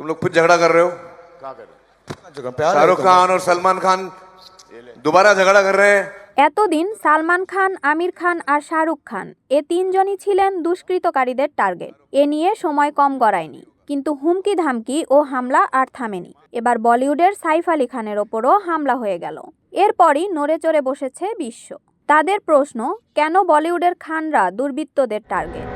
तुम लोग फिर झगड़ा कर रहे हो क्या कर रहे हैं? प्यार है शाहरुख तो- खान और सलमान खान दोबारा झगड़ा कर रहे हैं এতদিন সালমান খান আমির খান আর শাহরুখ খান এ তিনজনই ছিলেন দুষ্কৃতকারীদের টার্গেট এ নিয়ে সময় কম গড়ায়নি কিন্তু হুমকি ধামকি ও হামলা আর থামেনি এবার বলিউডের সাইফ আলী খানের ওপরও হামলা হয়ে গেল এরপরই নড়ে চড়ে বসেছে বিশ্ব তাদের প্রশ্ন কেন বলিউডের খানরা দুর্বৃত্তদের টার্গেট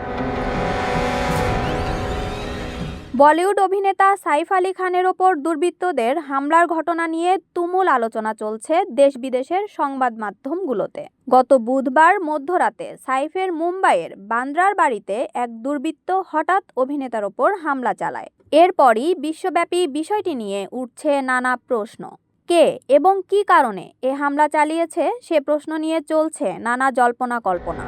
বলিউড অভিনেতা সাইফ আলী খানের ওপর দুর্বৃত্তদের হামলার ঘটনা নিয়ে তুমুল আলোচনা চলছে দেশ বিদেশের সংবাদ মাধ্যমগুলোতে। গত বুধবার মধ্যরাতে সাইফের মুম্বাইয়ের বান্দ্রার বাড়িতে এক দুর্বৃত্ত হঠাৎ অভিনেতার ওপর হামলা চালায়। এরপরই বিশ্বব্যাপী বিষয়টি নিয়ে উঠছে নানা প্রশ্ন। কে এবং কী কারণে এ হামলা চালিয়েছে সে প্রশ্ন নিয়ে চলছে নানা জল্পনা কল্পনা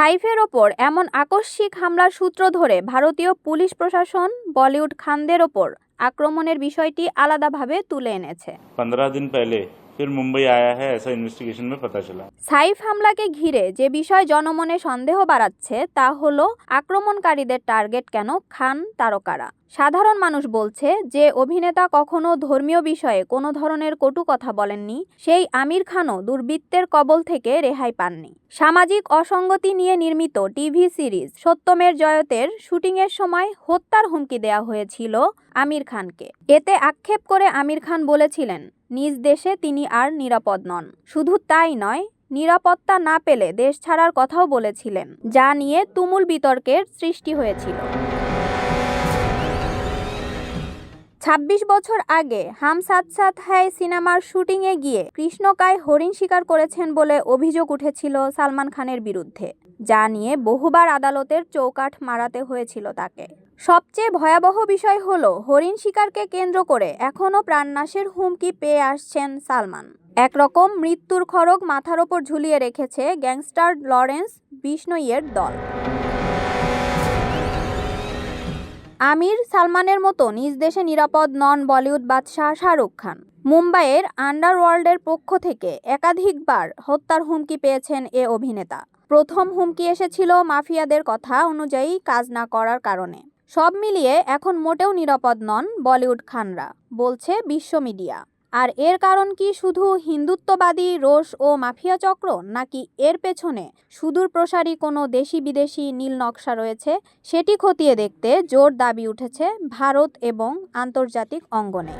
সাইফের ওপর এমন আকস্মিক হামলার সূত্র ধরে ভারতীয় পুলিশ প্রশাসন, বলিউড খানদের ওপর আক্রমণের বিষয়টি আলাদাভাবে তুলে এনেছে। পনেরো দিন পেলে फिर मुंबई आया है ऐसा इन्वेस्टिगेशन में पता चला সাইফ হামলাকে ঘিরে যে বিষয় জনমনে সন্দেহ বাড়াচ্ছে তা হলো আক্রমণকারীদের টার্গেট কেন খান তারকারা সাধারণ মানুষ বলছে যে অভিনেতা কখনো ধর্মীয় বিষয়ে কোনো ধরনের কটু কথা বলেননি সেই আমির খানও দুর্বৃত্তের কবল থেকে রেহাই পাননি সামাজিক অসঙ্গতি নিয়ে নির্মিত টিভি সিরিজ সত্যমের জয়তের শুটিংয়ের সময় হত্যার হুমকি দেওয়া হয়েছিল আমির খানকে এতে আক্ষেপ করে আমির খান বলেছিলেন নিজ দেশে তিনি আর নিরাপদ নন। শুধু তাই নয়, নিরাপত্তা না পেলে দেশ ছাড়ার কথাও বলেছিলেন, যা নিয়ে তুমুল বিতর্কের সৃষ্টি হয়েছিল। ছাব্বিশ বছর আগে হাম সাথ সাথ হ্যায় সিনেমার শুটিংয়ে গিয়ে কৃষ্ণকায় হরিণ শিকার করেছেন বলে অভিযোগ উঠেছিল সালমান খানের বিরুদ্ধে, যা নিয়ে বহুবার আদালতের চৌকাঠ মারাতে হয়েছিল তাকে। সবচেয়ে ভয়াবহ বিষয় হল, হরিণ শিকারকে কেন্দ্র করে এখনও প্রাণনাশের হুমকি পেয়ে আসছেন সালমান। একরকম মৃত্যুর খড়গ মাথার ওপর ঝুলিয়ে রেখেছে গ্যাংস্টার লরেন্স বিষ্ণইয়ের দল। আমির সালমানের মতো নিজ দেশে নিরাপদ নন বলিউড বাদশাহ শাহরুখ খান। মুম্বাইয়ের আন্ডারওয়ার্ল্ডের পক্ষ থেকে একাধিকবার হত্যার হুমকি পেয়েছেন এ অভিনেতা। প্রথম হুমকি এসেছিল মাফিয়াদের কথা অনুযায়ী কাজ না করার কারণে। সব মিলিয়ে এখন মোটেও নিরাপদ নন বলিউড খানরা, বলছে বিশ্ব মিডিয়া। আর এর কারণ কি শুধু হিন্দুত্ববাদী রোষ ও মাফিয়া চক্র, নাকি এর পেছনে সুদূর প্রসারী কোনো দেশি বিদেশি নীল নকশা রয়েছে, সেটি খতিয়ে দেখতে জোর দাবি উঠেছে ভারত এবং আন্তর্জাতিক অঙ্গনে।